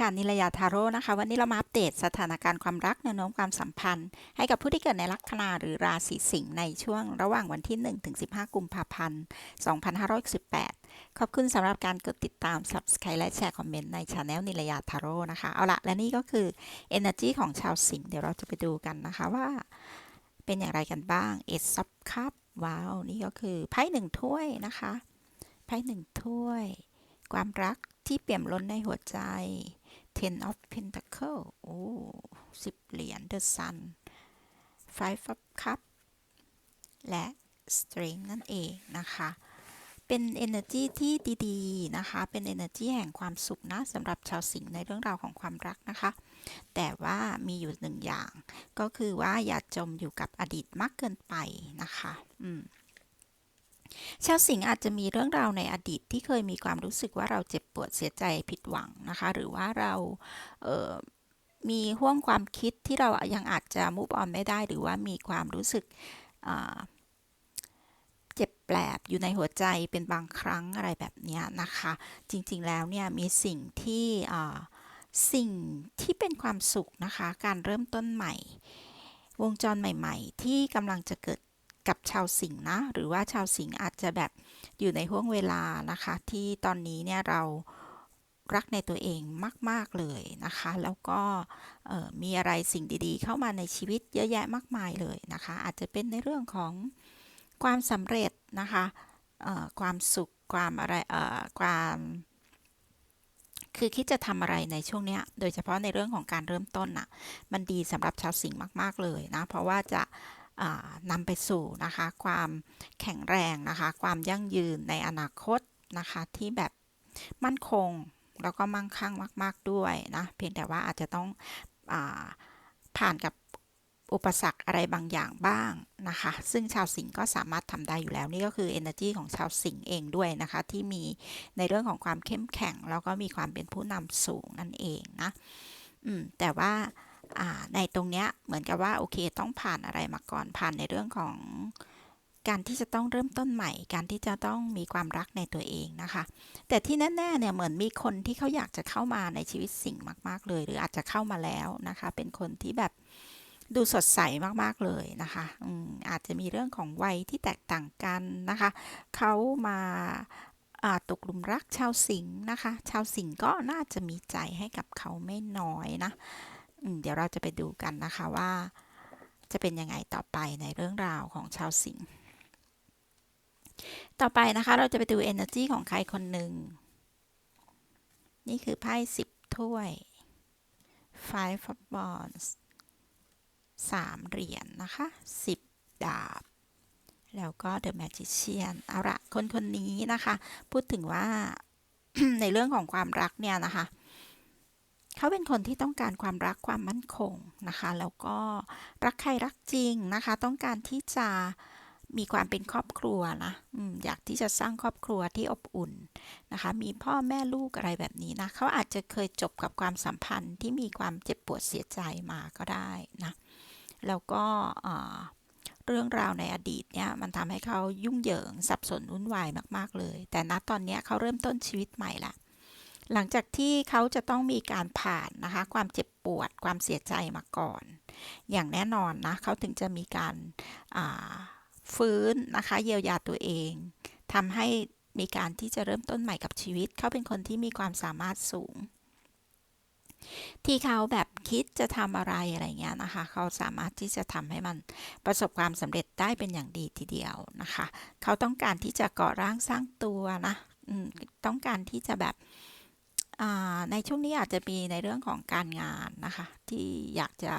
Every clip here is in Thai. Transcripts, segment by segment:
ค่ะนิรยาทาโร่นะคะ วันนี้เรามาอัปเดตสถานการณ์ความรักแนวโน้มความสัมพันธ์ ให้กับผู้ที่เกิดในลัคนาหรือราศีสิงห์ในช่วงระหว่างวันที่ 1 ถึง 15 กุมภาพันธ์ 2518 ขอบคุณสำหรับการกดติดตาม Subscribe และแชร์คอมเมนต์ในช anel นิรยาทาโร่นะคะ เอาละและนี่ก็คือ Energy ของชาวสิงห์เดี๋ยวเราจะไปดูกันนะคะว่าเป็นอย่างไรกันบ้างเอ e ับคัพว้าว นี่ก็คือไพ่หนึ่งถ้วยนะคะไพ่หนึ่งถ้วย ความรักที่เปี่ยมล้นในหัวใจ Ten of Pentacle โอ้สิบเหรียญ The Sun Five of Cup และ Strength นั่นเองนะคะ เป็น energy ที่ดีๆนะคะ เป็น energy แห่งความสุขนะสำหรับชาวสิงห์ในเรื่องราวของความรักนะคะ แต่ว่ามีอยู่หนึ่งอย่าง ก็คือว่าอย่าจมอยู่กับอดีตมากเกินไปนะคะ อืม ชาวสิงห์อาจจะมีเรื่องราวในอดีตที่เคยมีความรู้สึกว่าเราเจ็บปวดเสียใจผิดหวังนะคะ หรือว่าเราเมีห่วงความคิดที่เรายังอาจจะมุฟออนไม่ได้ หรือว่ามีความรู้สึกเจ็บแปลบอยู่ในหัวใจเป็นบางครั้งอะไรแบบนี้นะคะ จริงๆแล้วเนี่ยมีสิ่งที่สิ่งที่เป็นความสุขนะคะ การเริ่มต้นใหม่ วงจรใหม่ ๆ ที่กำลังจะเกิด กับชาวสิงห์นะ หรือว่าชาวสิงห์อาจจะแบบอยู่ในห่วงเวลานะคะ ที่ตอนนี้เนี่ยเรารักในตัวเองมาก ๆ เลยนะคะ แล้วก็มีอะไรสิ่งดีๆ เข้ามาในชีวิตเยอะแยะมากมายเลยนะคะ อาจจะเป็นในเรื่องของความสำเร็จนะคะความสุขความอะไรความคือคิดจะทำอะไรในช่วงนี้โดยเฉพาะในเรื่องของการเริ่มต้นน่ะ มันดีสำหรับชาวสิงห์มาก ๆ เลยนะ เพราะว่าจะ นำไปสู่นะคะความแข็งแรงนะคะความยั่งยืนในอนาคตนะคะที่แบบมั่นคงแล้วก็มั่งคั่งมาก ๆด้วยนะเพียงแต่ว่าอาจจะต้องอผ่านกับอุปสรรคอะไรบางอย่างบ้างนะคะ ซึ่งชาวสิงห์ก็สามารถทำได้อยู่แล้วนี่ก็คือ energy ของชาวสิงห์เองด้วยนะคะ ที่มีในเรื่องของความเข้มแข็ง แล้วก็มีความเป็นผู้นำสูงนั่นเองนะแต่ว่า ในตรงเนี้ยเหมือนกับว่าโอเคต้องผ่านอะไรมาก่อนผ่านในเรื่องของการที่จะต้องเริ่มต้นใหม่ การที่จะต้องมีความรักในตัวเองนะคะ แต่ที่แน่ๆเนี่ยเหมือนมีคนที่เขาอยากจะเข้ามาในชีวิตสิ่งมาก ๆ เลย หรืออาจจะเข้ามาแล้วนะคะ เป็นคนที่แบบดูสดใสมากๆเลยนะคะออาจจะมีเรื่องของวัยที่แตกต่างกันนะคะ เขามาตกลุมรักชาวสิงห์นะคะ ชาวสิงห์ก็น่าจะมีใจให้กับเขาไม่น้อยนะ เดี๋ยวเราจะไปดูกันนะคะว่า จะเป็นยังไงต่อไปในเรื่องราวของชาวสิงห์ต่อไปนะคะเราจะไปดู energy ของใครคนหนึ่ง นี่คือไพ่สิบถ้วย five of wands สามเหรียญนนะคะสิบดาบ แล้วก็ the magician เอาละคนคนนี้นะคะ พูดถึงว่าในเรื่องของความรักเนี่ยนะคะ เขาเป็นคนที่ต้องการความรักความมั่นคงนะคะ แล้วก็รักใครรักจริงนะคะ ต้องการที่จะมีความเป็นครอบครัวนะอยากที่จะสร้างครอบครัวที่อบอุ่นนะคะ มีพ่อแม่ลูกอะไรแบบนี้นะเขาอาจจะเคยจบกับความสัมพันธ์ที่มีความเจ็บปวดเสียใจมาก็ได้นะ แล้วก็เรื่องราวในอดีตเนี่ยมันทำให้เขายุ่งเหยิงสับสนวุ่นวายมาก ๆ เลย แต่ณตอนนี้เขาเริ่มต้นชีวิตใหม่ละ หลังจากที่เขาจะต้องมีการผ่านนะคะ ความเจ็บปวดความเสียใจมาก่อน อย่างแน่นอนนะเขาถึงจะมีการฟื้นนะคะเยียวยาตัวเองทำให้มีการที่จะเริ่มต้นใหม่กับชีวิต เขาเป็นคนที่มีความสามารถสูง ที่เขาแบบคิดจะทำอะไรอะไรเงี้ยนะคะ เขาสามารถที่จะทำให้มันประสบความสำเร็จได้เป็นอย่างดีทีเดียวนะคะ เขาต้องการที่จะก่อร่างสร้างตัวนะต้องการที่จะแบบ ในช่วงนี้อาจจะมีในเรื่องของการงานนะคะ ที่อยากจะ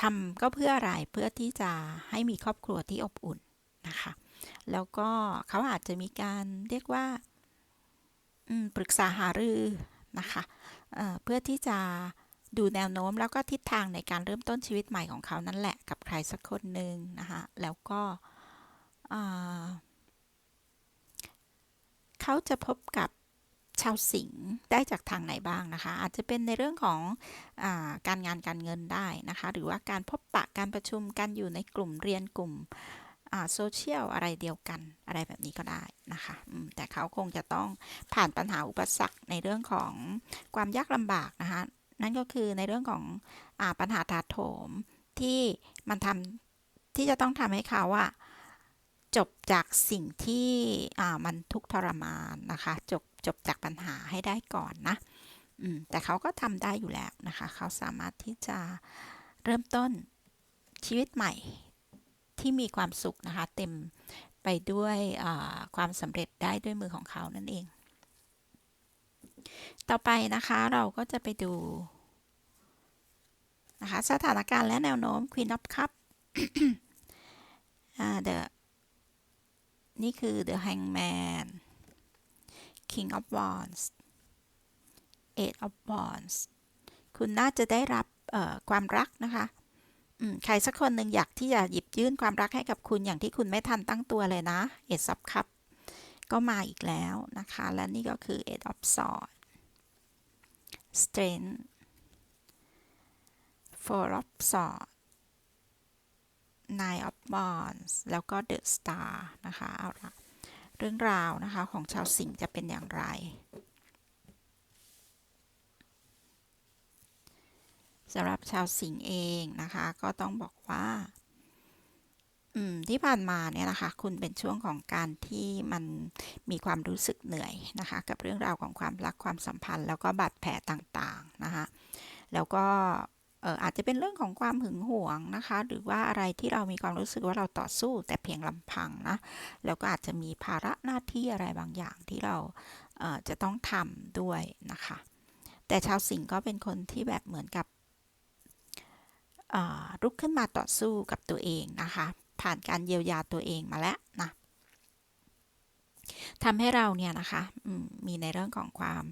ทำก็เพื่ออะไรเพื่อที่จะให้มีครอบครัวที่อบอุ่นนะคะ แล้วก็เขาอาจจะมีการเรียกว่าปรึกษาหารือนะคะเเพื่อที่จะดูแนวโน้มแล้วก็ทิศทางในการเริ่มต้นชีวิตใหม่ของเขานั่นแหละกับใครสักคนหนึ่งนะคะแล้วก็เขาจะพบกับ ชาวสิงห์ได้จากทางไหนบ้างนะคะ อาจจะเป็นในเรื่องของอการงานการเงินได้นะคะ หรือว่าการพบปะการประชุมการอยู่ในกลุ่มเรียนกลุ่มโซเชียลอะไรเดียวกันอะไรแบบนี้ก็ได้นะคะแต่เขาคงจะต้องผ่านปัญหาอุปสรรคในเรื่องของความยากลำบากนะคะ นั่นก็คือในเรื่องของอปัญหาถาโถมที่มันทำที่จะต้องทำให้เขาอะ จบจากสิ่งที่มันทุกข์ทรมานนะคะ จบจบจากปัญหาให้ได้ก่อนนะแต่เขาก็ทำได้อยู่แล้วนะคะ เขาสามารถที่จะเริ่มต้นชีวิตใหม่ที่มีความสุขนะคะ เต็มไปด้วยความสำเร็จได้ด้วยมือของเขานั่นเอง ต่อไปนะคะเราก็จะไปดูนะคะสถานการณ์และแนวโน้ม Queen of Cup the นี่คือ the hangman king of wands eight of wands คุณน่าจะได้รับความรักนะคะใครสักคนหนึ่งอยากที่จะหยิบยื่นความรักให้กับคุณอย่างที่คุณไม่ทันตั้งตัวเลยนะ eight of cup ก็มาอีกแล้วนะคะ และนี่ก็คือ eight of swords strength four of swords nine of wands แล้วก็ the star นะคะ เอาละเรื่องราวนะคะของชาวสิงห์จะเป็นอย่างไร สำหรับชาวสิงห์เองนะคะ ก็ต้องบอกว่าที่ผ่านมาเนี่ยนะคะ คุณเป็นช่วงของการที่มันมีความรู้สึกเหนื่อยนะคะ กับเรื่องราวของความรักความสัมพันธ์ แล้วก็บาดแผลต่างๆนะคะ แล้วก็ อาจจะเป็นเรื่องของความหึงหวงนะคะ หรือว่าอะไรที่เรามีความรู้สึกว่าเราต่อสู้แต่เพียงลำพังนะแล้วก็อาจจะมีภาระหน้าที่อะไรบางอย่างที่เราเจะต้องทำด้วยนะคะ แต่ชาวสิงห์ก็เป็นคนที่แบบเหมือนกับลุกขึ้นมาต่อสู้กับตัวเองนะคะ ผ่านการเยียวยาตัวเองมาแล้วนะ ทำให้เราเนี่ยนะคะมีในเรื่องของความ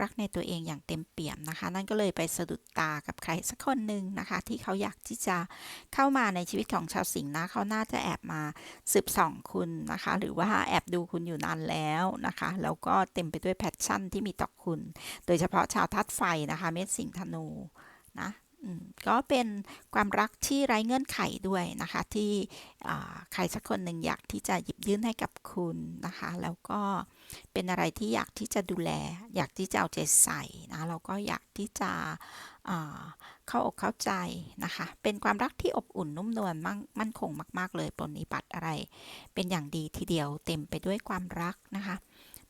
รักในตัวเองอย่างเต็มเปี่ยมนะคะ นั่นก็เลยไปสะดุดตากับใครสักคนหนึ่งนะคะ ที่เขาอยากที่จะเข้ามาในชีวิตของชาวสิงห์นะเขาน่าจะแอบมาสืบส่องคุณนะคะ หรือว่าแอบดูคุณอยู่นานแล้วนะคะแล้วก็เต็มไปด้วยแพชชั่นที่มีต่อคุณ โดยเฉพาะชาวทัดไฟนะคะ เม็ดสิงห์ธนูนะ ก็เป็นความรักที่ไร้เงื่อนไขด้วยนะคะ ที่ใครสักคนหนึ่งอยากที่จะหยิบยื่นให้กับคุณนะคะ แล้วก็เป็นอะไรที่อยากที่จะดูแล อยากที่จะเอาใจใส่นะแล้วก็อยากที่จะเข้าอกเข้าใจนะคะ เป็นความรักที่อบอุ่นนุ่มนวลมั่นมั่นคงมาก ๆ เลยปนิบัติอะไร เป็นอย่างดีทีเดียวเต็มไปด้วยความรักนะคะ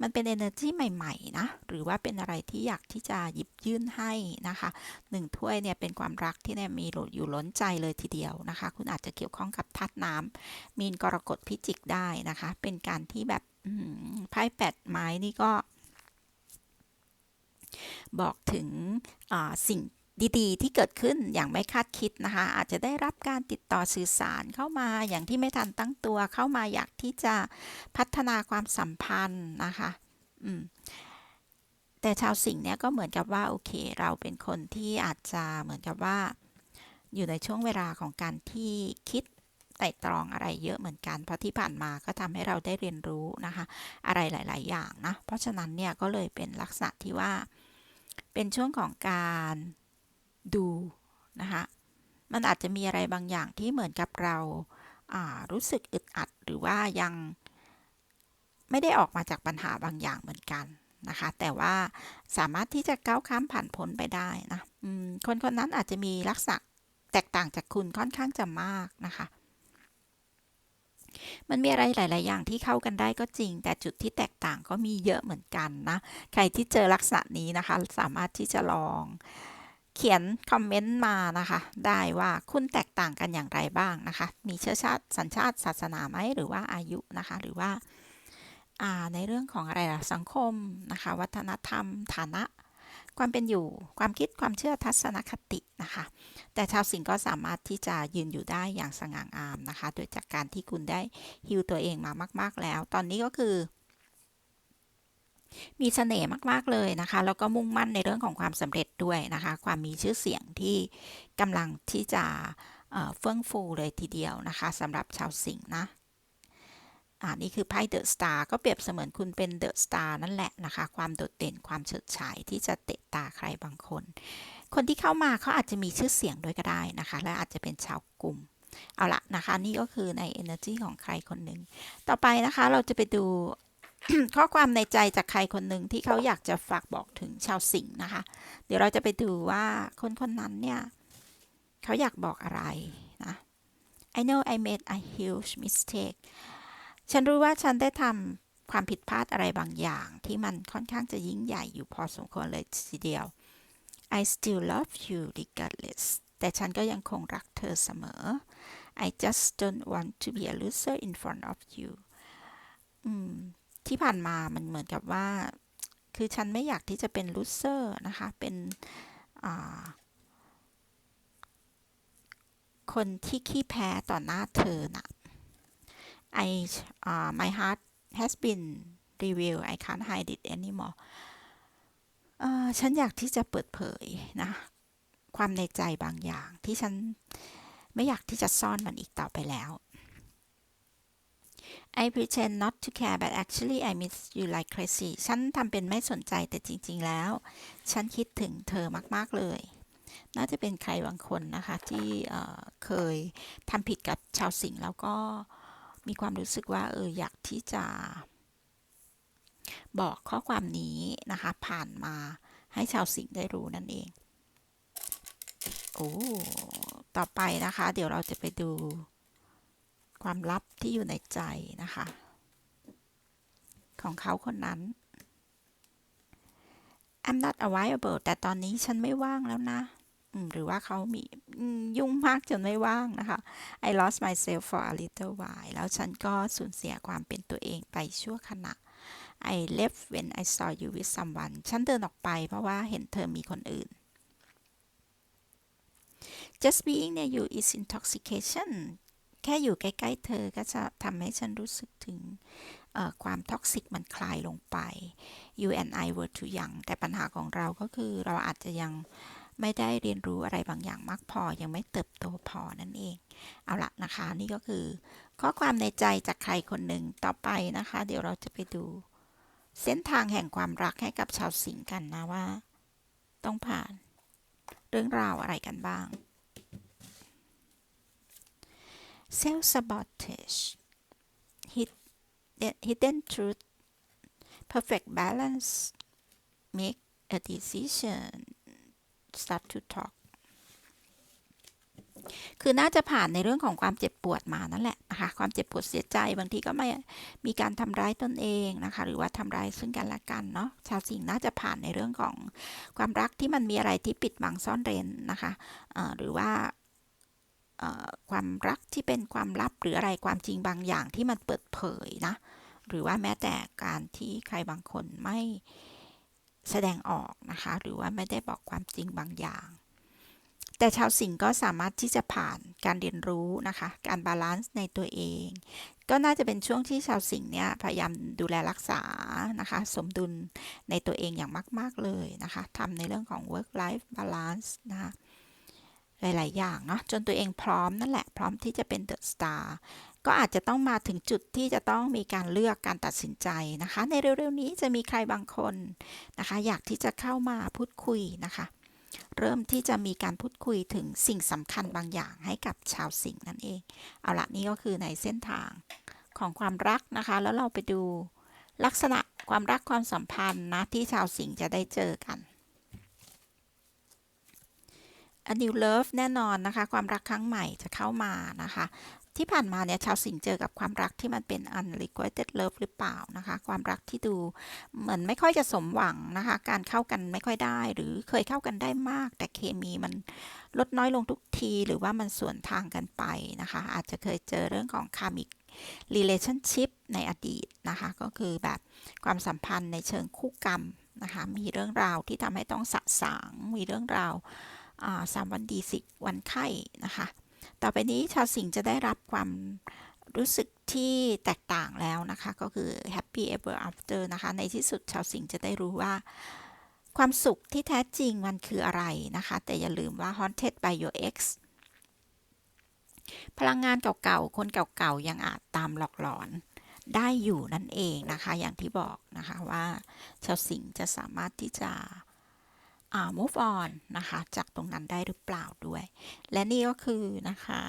มันเป็น energy ใหม่ ๆ นะ หรือว่าเป็นอะไรที่อยากที่จะหยิบยื่นให้นะคะหนึ่งถ้วยเนี่ยเป็นความรักที่เนี่ยมีอยู่ล้นใจเลยทีเดียวนะคะ คุณอาจจะเกี่ยวข้องกับทัดน้ำมีนกรกฎพิจิกได้นะคะ เป็นการที่แบบไพ่แปดไม้นี่ก็ บอกถึงสิ่ง ดีๆ ที่เกิดขึ้นอย่างไม่คาดคิดนะคะ อาจจะได้รับการติดต่อสื่อสารเข้ามาอย่างที่ไม่ทันตั้งตัวเข้ามาอยากที่จะพัฒนาความสัมพันธ์นะคะอืมแต่ชาวสิงห์เนี่ยก็เหมือนกับว่าโอเค เราเป็นคนที่อาจจะเหมือนกับว่า อยู่ในช่วงเวลาของการที่คิดไต่ตรองอะไรเยอะเหมือนกัน เพราะที่ผ่านมาก็ทำให้เราได้เรียนรู้นะคะ อะไรหลาย ๆ อย่างนะ เพราะฉะนั้นเนี่ยก็เลยเป็นลักษณะที่ว่า เป็นช่วงของการ ดูนะคะมันอาจจะมีอะไรบางอย่างที่เหมือนกับเราารู้สึกอึดอัดหรือว่ายังไม่ได้ออกมาจากปัญหาบางอย่างเหมือนกันนะคะ แต่ว่าสามารถที่จะก้าวข้ามผ่านพ้นไปได้นะคนคนนั้นอาจจะมีลักษณะแตกต่างจากคุณค่อนข้างจะมากนะคะ มันมีอะไรหลาย ๆ อย่างที่เข้ากันได้ก็จริง แต่จุดที่แตกต่างก็มีเยอะเหมือนกันนะ ใครที่เจอลักษณะนี้นะคะ สามารถที่จะลอง เขียนคอมเมนต์มานะคะ ได้ว่าคุณแตกต่างกันอย่างไรบ้างนะคะ มีเชื้อชาติสัญชาติศาสนาไหมหรือว่าอายุนะคะ หรือว่าในเรื่องของอะไรล่ะสังคมนะคะ วัฒนธรรม ฐานะ ความเป็นอยู่ ความคิดความเชื่อทัศนคตินะคะ แต่ชาวสิงห์ก็สามารถที่จะยืนอยู่ได้อย่างสง่างามนะคะ โดยจากการที่คุณได้ฮิวตัวเองมามาก ๆแล้ว ตอนนี้ก็คือ มีเสน่ห์มาก ๆ เลยนะคะ แล้วก็มุ่งมั่นในเรื่องของความสำเร็จด้วยนะคะ ความมีชื่อเสียงที่กำลังที่จะเฟื่องฟูเลยทีเดียวนะคะสำหรับชาวสิงห์นะอ่านี่คือไพ่เดอะสตาร์ก็เปรียบเสมือนคุณเป็นเดอะสตาร์นั่นแหละนะคะ ความโดดเด่นความเฉิดฉายที่จะเตะตาใครบางคน คนที่เข้ามาเขาอาจจะมีชื่อเสียงด้วยก็ได้นะคะ และอาจจะเป็นชาวกลุ่ม เอาละนะคะ นี่ก็คือใน energy ของใครคนหนึ่ง ต่อไปนะคะเราจะไปดู ข้อความในใจจากใครคนหนึ่งที่เขาอยากจะฝากบอกถึงชาวสิงห์นะคะ เดี๋ยวเราจะไปดูว่าคนคนนั้นเนี่ยเขาอยากบอกอะไรนะ I know I made a huge mistake ฉันรู้ว่าฉันได้ทำความผิดพลาดอะไรบางอย่าง ที่มันค่อนข้างจะยิ่งใหญ่อยู่พอสมควรเลยทีเดียว I still love you regardless แต่ฉันก็ยังคงรักเธอเสมอ I just don't want to be a loser in front of you อืม ที่ผ่านมามันเหมือนกับว่า คือฉันไม่อยากที่จะเป็น loser นะคะ เป็นคนที่ขี้แพ้ต่อหน้าเธอนะ I uh, my heart has been revealed I can't hide it anymore เอ่อฉันอยากที่จะเปิดเผยนะ ความในใจบางอย่างที่ฉันไม่อยากที่จะซ่อนมันอีกต่อไปแล้ว I pretend not to care but actually I miss you like crazy ฉันทำเป็นไม่สนใจแต่จริง ๆ แล้ว ฉันคิดถึงเธอมาก ๆ เลย น่าจะเป็นใครบางคนนะคะ ที่เคยทำผิดกับชาวสิงแล้วก็มีความรู้สึกว่าเอออยากที่จะ บอกข้อความนี้นะคะ ผ่านมาให้ชาวสิงได้รู้นั่นเอง โอ้ ต่อไปนะคะ เดี๋ยวเราจะไปดู ความลับที่อยู่ในใจนะคะ ของเขาคนนั้น I'm not available แต่ตอนนี้ฉันไม่ว่างแล้วนะ หรือว่าเขามียุ่งมากจนไม่ว่างนะคะ I lost myself for a little while แล้วฉันก็สูญเสียความเป็นตัวเองไปชั่วขณะ I left when I saw you with someone ฉันเดินออกไปเพราะว่าเห็นเธอมีคนอื่น Just being near you is intoxication แค่อยู่ใกล้ๆเธอก็จะทำให้ฉันรู้สึกถึงความท็อกซิกมันคลายลงไป You and I were too young แต่ปัญหาของเราก็คือเราอาจจะยังไม่ได้เรียนรู้อะไรบางอย่างมากพอ ยังไม่เติบโตพอนั่นเอง เอาละนะคะ นี่ก็คือ ข้อความในใจจากใครคนหนึ่งต่อไปนะคะ เดี๋ยวเราจะไปดู เส้นทางแห่งความรักให้กับชาวสิงห์กันนะว่า ต้องผ่าน เรื่องราวอะไรกันบ้าง self sabotage hidden truth perfect balance make a decision start to talk คือน่าจะผ่านในเรื่องของความเจ็บปวดมานั่นแหละนะคะความเจ็บปวดเสียใจบางทีก็ไม่มีการทำร้ายตนเองนะคะ หรือว่าทำร้ายซึ่งกันและกันเนาะชาวสิงห์น่าจะผ่านในเรื่องของความรักที่มันมีอะไรที่ปิดบังซ่อนเร้นนะคะะหรือว่า ความรักที่เป็นความลับหรืออะไรความจริงบางอย่างที่มันเปิดเผยนะ หรือว่าแม้แต่การที่ใครบางคนไม่แสดงออกนะคะ หรือว่าไม่ได้บอกความจริงบางอย่าง แต่ชาวสิงห์ก็สามารถที่จะผ่านการเรียนรู้นะคะ การบาลานซ์ในตัวเอง ก็น่าจะเป็นช่วงที่ชาวสิงห์เนี่ยพยายามดูแลรักษานะคะ สมดุลในตัวเองอย่างมาก ๆเลยนะคะทำในเรื่องของ work life balance นะคะ หลาย ๆ อย่างเนาะจนตัวเองพร้อมนั่นแหละ พร้อมที่จะเป็นเดอะสตาร์ก็อาจจะต้องมาถึงจุดที่จะต้องมีการเลือกการตัดสินใจนะคะ ในเร็ว ๆ นี้จะมีใครบางคนนะคะ อยากที่จะเข้ามาพูดคุยนะคะ เริ่มที่จะมีการพูดคุยถึงสิ่งสำคัญบางอย่างให้กับชาวสิงนั่นเอง เอาละนี่ก็คือในเส้นทางของความรักนะคะ แล้วเราไปดูลักษณะความรักความสัมพันธ์นะที่ชาวสิงจะได้เจอกัน a new love แน่นอนนะคะ ความรักครั้งใหม่จะเข้ามานะคะ ที่ผ่านมาเนี่ยชาวสิงเจอกับความรักที่มันเป็น unrequited love หรือเปล่านะคะ ความรักที่ดูเหมือนไม่ค่อยจะสมหวังนะคะ การเข้ากันไม่ค่อยได้ หรือเคยเข้ากันได้มาก แต่เคมีมันลดน้อยลงทุกทีหรือว่ามันส่วนทางกันไปนะคะ อาจจะเคยเจอเรื่องของ karmic relationship ในอดีตนะคะ ก็คือแบบความสัมพันธ์ในเชิงคู่กรรมนะคะ มีเรื่องราวที่ทำให้ต้องสะสาง มีเรื่องราว สามวันดีสิวันไข้นะคะ ต่อไปนี้ชาวสิงห์จะได้รับความรู้สึกที่แตกต่างแล้วนะคะ ก็คือ happy ever after นะคะ ในที่สุดชาวสิงห์จะได้รู้ว่า ความสุขที่แท้จริงมันคืออะไรนะคะ แต่อย่าลืมว่า haunted by your ex พลังงานเก่าๆ คนเก่าๆ ยังอาจตามหลอกหลอนได้อยู่นั่นเองนะคะ อย่างที่บอกนะคะว่า ชาวสิงห์จะสามารถที่จะ move on นะคะ จากตรงนั้นได้หรือเปล่าด้วย และนี่ก็คือนะคะ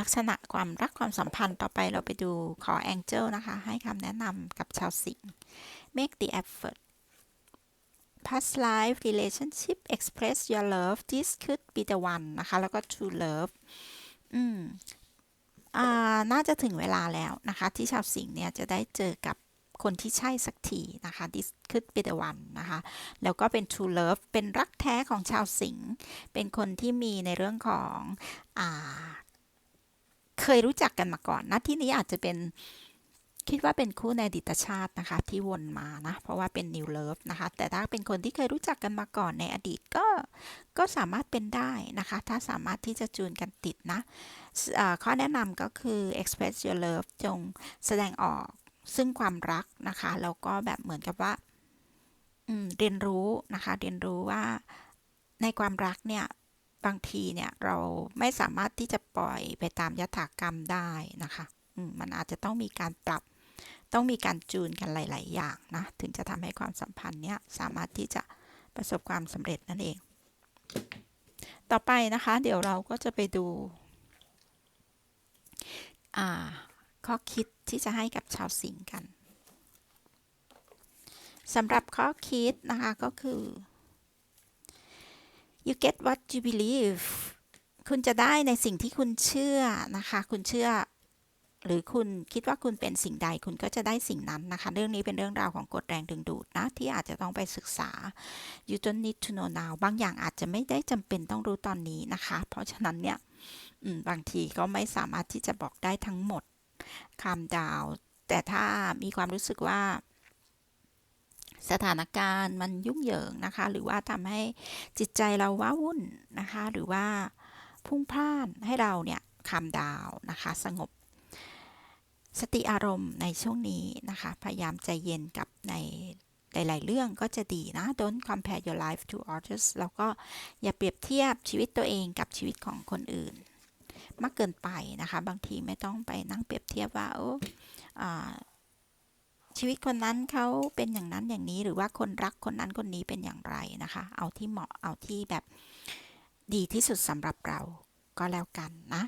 ลักษณะความรักความสัมพันธ์ต่อไปเราไปดูขอแองเจิลนะคะ ให้คำแนะนำกับชาวสิงห์ make the effort past life relationship express your love this could be the one นะคะ แล้วก็ true love อืม อ่า น่าจะถึงเวลาแล้วนะคะ ที่ชาวสิงห์เนี่ยจะได้เจอกับ คนที่ใช่สักทีนะคะ this could be the one นะคะ แล้วก็เป็น true love เป็นรักแท้ของชาวสิงห์เป็นคนที่มีในเรื่องของอเคยรู้จักกันมาก่อนนะที่นี้อาจจะเป็นคิดว่าเป็นคู่ในอดิตชาตินะคะ ที่วนมานะ เพราะว่าเป็น new love นะคะ แต่ถ้าเป็นคนที่เคยรู้จักกันมาก่อนในอดีตก็ก็สามารถเป็นได้นะคะ ถ้าสามารถที่จะจูนกันติดนะเอ่อข้อแนะนำก็คือ express your love จงแสดงออก ซึ่งความรักนะคะแล้วก็แบบเหมือนกับว่าเรียนรู้นะคะ เรียนรู้ว่าในความรักเนี่ยบางทีเนี่ยเราไม่สามารถที่จะปล่อยไปตามยถากรรมได้นะคะมมันอาจจะต้องมีการปรับ ต้องมีการจูนกันหลาย ๆ อย่างนะถึงจะทำให้ความสัมพันธ์เนี้ยสามารถที่จะประสบความสำเร็จนั่นเอง ต่อไปนะคะ เดี๋ยวเราก็จะไปดู อ่า ข้อคิดที่จะให้กับชาวสิงห์กันสำหรับข้อคิดนะคะก็คือ you get what you believe คุณจะได้ในสิ่งที่คุณเชื่อนะคะ คุณเชื่อ หรือคุณคิดว่าคุณเป็นสิ่งใด คุณก็จะได้สิ่งนั้นนะคะ เรื่องนี้เป็นเรื่องราวของกฎแรงดึงดูดนะ ที่อาจจะต้องไปศึกษา you don't need to know now บางอย่างอาจจะไม่ได้จำเป็นต้องรู้ตอนนี้นะคะ เพราะฉะนั้นเนี่ยบางทีก็ไม่สามารถที่จะบอกได้ทั้งหมด คำดาว แต่ถ้ามีความรู้สึกว่า สถานการณ์มันยุ่งเหยิงนะคะ หรือว่าทำให้จิตใจเราว้าวุ่นนะคะ หรือว่าพุ่งพลานให้เราเนี่ยคำดาวนะคะ สงบ สติอารมณ์ในช่วงนี้นะคะ พยายามใจเย็นกับในหลาย ๆ เรื่องก็จะดีนะ don't compare your life to others แล้วก็อย่าเปรียบเทียบชีวิตตัวเองกับชีวิตของคนอื่น มากเกินไปนะคะ บางทีไม่ต้องไปนั่งเปรียบเทียบว่าโอ้อชีวิตคนนั้นเขาเป็นอย่างนั้นอย่างนี้หรือว่าคนรักคนนั้นคนนี้เป็นอย่างไรนะคะ เอาที่เหมาะเอาที่แบบดีที่สุดสำหรับเราก็แล้วกันนะ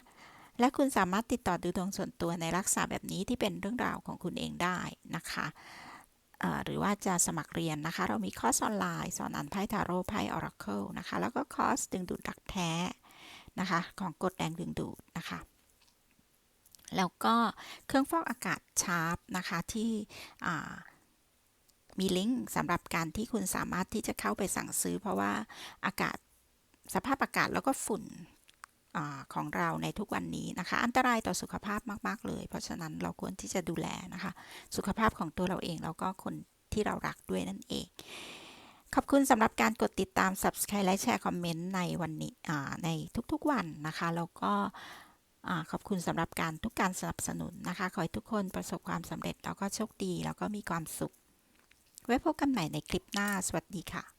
และคุณสามารถติดต่อดูดวงส่วนตัวในลักษณะแบบนี้ที่เป็นเรื่องราวของคุณเองได้นะคะหรือว่าจะสมัครเรียนนะคะ เรามีคอร์สออนไลน์ สอนอ่านไพ่ทาโร่ไพ่ออราเคิลนะคะ แล้วก็คอร์สดึงดูดรักแท้ นะคะ ของกฎแรงดึงดูดนะคะแล้วก็เครื่องฟอกอากาศชาร์ปนะคะที่มีลิงก์สำหรับการที่คุณสามารถที่จะเข้าไปสั่งซื้อ เพราะว่าอากาศสภาพอากาศแล้วก็ฝุ่นอของเราในทุกวันนี้นะคะ อันตรายต่อสุขภาพมาก ๆ เลย เพราะฉะนั้นเราควรที่จะดูแลนะคะ สุขภาพของตัวเราเองแล้วก็คนที่เรารักด้วยนั่นเอง ขอบคุณสำหรับการกดติดตาม subscribe และแชร์คอมเมนต์ในวันนี้ในทุกๆวันนะคะ แล้วก็ขอบคุณสำหรับการทุกการสนับสนุนนะคะ ขอให้ทุกคนประสบความสำเร็จแล้วก็โชคดี แล้วก็มีความสุข ไว้พบกันใหม่ในคลิปหน้า สวัสดีค่ะ